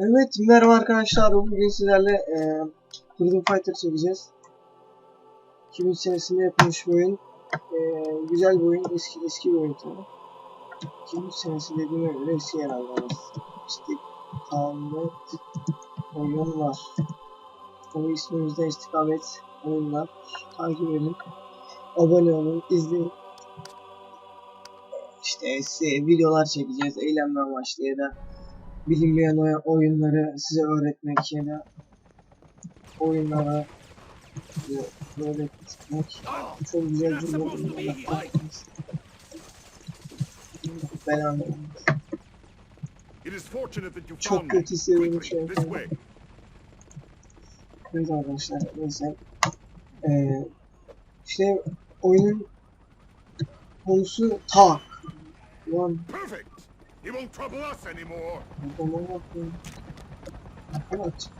Evet merhaba arkadaşlar bugün sizlerle e, Freedom Fighter çekeceğiz. 2000 senesinde yapılmış bir oyun. E, güzel bir oyun, eski eski bir oyun tabi. 2000 senesi dediğime göre eski herhalde. İşte kanlı oyun var. Tabi ismimizde istikamet oyunlar. Takip edin. Abone olun, izleyin. İşte size videolar çekeceğiz, eğlenme amaçlı ya da bilinmeyen oy- oyunları size öğretmek da oyunlara size öğretmek çok güzel cümleler ben anladım. Çok kötü this way. Evet arkadaşlar neyse ee, işte oyunun konusu tak Lan Perfect. He won't trouble us anymore. Evet.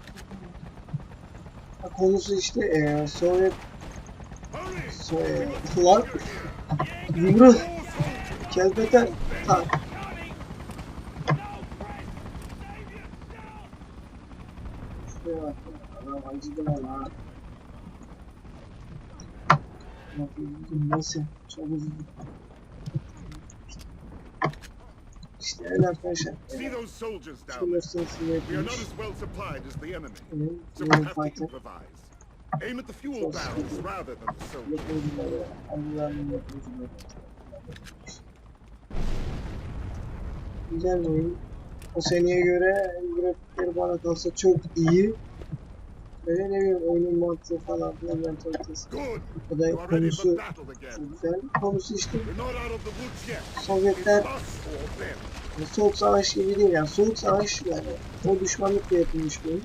Konusu işte ee, Sovyet Hurry. Sovyet lan yumruk kelbeten tak Şuraya bak ya, adam acıdı valla nasıl çok üzüldüm. İşte öyle arkadaşlar. See those soldiers down Şunları there. sırasıyla We are not yapılmış. as well supplied as the enemy, Benim so we Freedom have to Fighter. improvise. Aim at the fuel barrels rather than the soldiers. Güzel oyun. O seneye göre grafikleri bana kalsa çok iyi. Böyle ne bileyim oyunun mantığı falan filan You are ready for konusu çok güzel. Konusu işte Sovyetler soğuk savaş gibi değil yani. Soğuk savaş yani. O düşmanlıkla yapılmış bir oyun.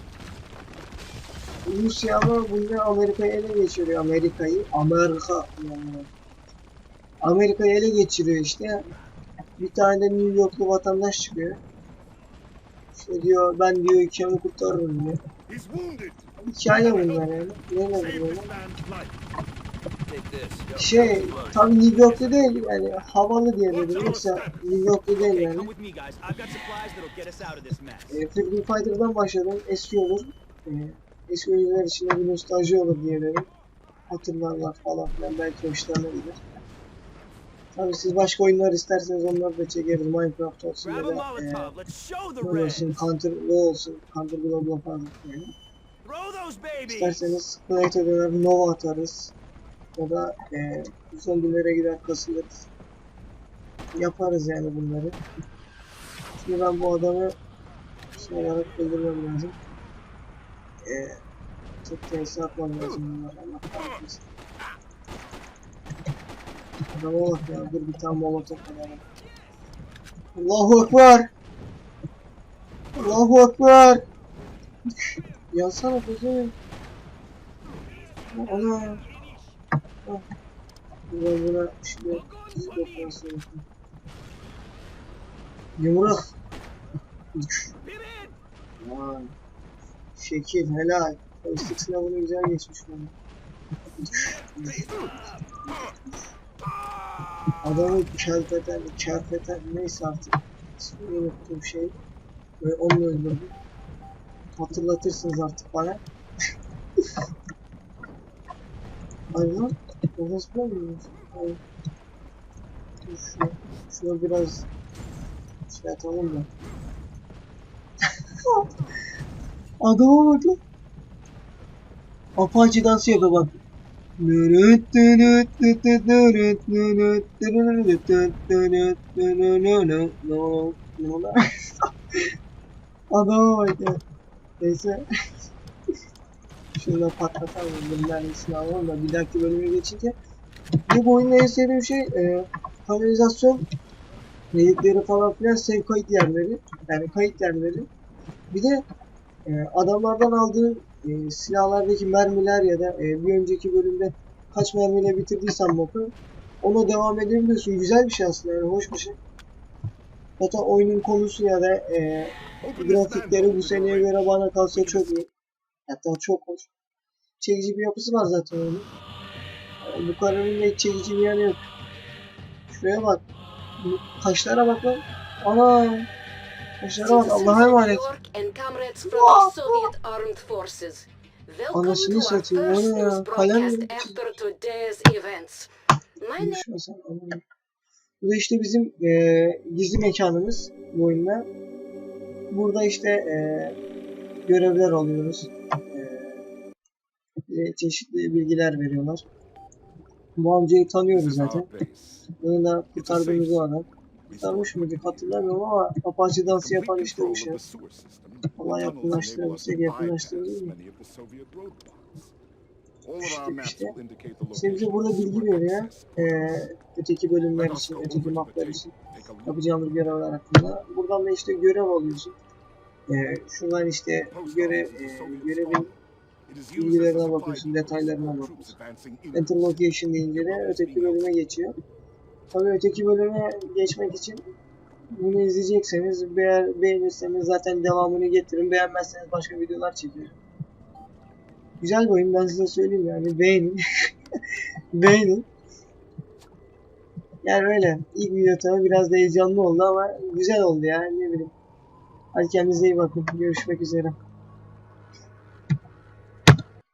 Rusya ama bunda Amerika'yı ele geçiriyor. Amerika'yı Amerika yani. Amerika'yı ele geçiriyor işte. Bir tane de New Yorklu vatandaş çıkıyor işte diyor ben diyor ülkemi kurtarırım diyor hikaye bunlar yani ne Save nedir böyle this man's life. şey tabi New York'ta değil yani havalı diye dedim yoksa New York'ta değil yani. E, Freedom Fighter'dan başladım. Eski olur. E, eski oyuncular için bir nostalji olur diye dedim. Hatırlarlar falan filan. Belki hoşlarına gider. Tabii siz başka oyunlar isterseniz onları da çekeriz. Minecraft olsun ya da e, olsun, Counter ne olsun, Counter Global falan yani. İsterseniz Knight'a döner Nova atarız. Ya da e, zombilere gider kasılırız. Yaparız yani bunları. Şimdi ben bu adamı şey olarak öldürmem lazım. E, tek tersi atmam lazım bunları. Allah kahretmesin. Adama bak ya dur bir tane molotof alalım. Allahu Ekber! Allahu Ekber! Yansana kuzum. Ana. Ah. Ben buna şimdi operasyon. Yumruk. Vay. Şekil helal. Islık sınavını güzel geçmiş bana. Adamı kelpeten, kerpeten neyse artık. İsmini unuttuğum şey. Ve onu öldürdüm. Hatırlatırsınız artık bana. Ay lan. Orası mı oynuyorsun? Ay. Dur Şu, şuna biraz şey atalım da. Adama bak lan. Apache dansı yapıyor bak. Adama bak ya. Neyse. Şunu da patlatalım. Bundan iyisini alalım da bir dahaki bölüme geçince. Bu oyunda en sevdiğim şey e, kanalizasyon delikleri falan filan save kayıt yerleri. Yani kayıt yerleri. Bir de e, adamlardan aldığın e, silahlardaki mermiler ya da e, bir önceki bölümde kaç mermiyle bitirdiysen boku ona devam edebiliyorsun. Güzel bir şey aslında yani hoş bir şey. Zaten oyunun konusu ya da e, grafikleri bu seneye göre bana kalsa çok iyi. Hatta çok hoş. Çekici bir yapısı var zaten oyunun. Yani bu kararın hiç çekici bir yanı yok. Şuraya bak. Bu Kaşlara bak lan. Ana. Bak Allah'a emanet. Anasını satayım, o first ne ya? Kalem. Bu da işte bizim eee, gizli mekanımız bu oyunda. Burada işte eee, görevler alıyoruz. Eee, ve çeşitli bilgiler veriyorlar. Bu amcayı tanıyoruz zaten. Bunu da kurtardığımız o adam. Kurtarmış mıydık hatırlamıyorum ama Apache dansı yapan işte bu şey. Allah yakınlaştırabilirsek to yakınlaştırırız mı? of İşte- işte. bize burada bilgi veriyor. Eee öteki bölümler için, öteki maplar için yapacağımız görevler hakkında. Buradan da işte görev alıyorsun. Eee şuradan işte görev, eee, görevin bilgilerine bakıyorsun, detaylarına bakıyorsun. Enter location deyince de öteki bölüme geçiyor. Tabii öteki bölüme geçmek için bunu izleyecekseniz eğer beğenirseniz zaten devamını getirin. Beğenmezseniz başka videolar çekerim. Güzel bir oyun ben size söyleyeyim yani beğenin. beğenin. Yani öyle. İlk video tabii biraz da heyecanlı oldu ama güzel oldu ya ne bileyim. Hadi kendinize iyi bakın. Görüşmek üzere.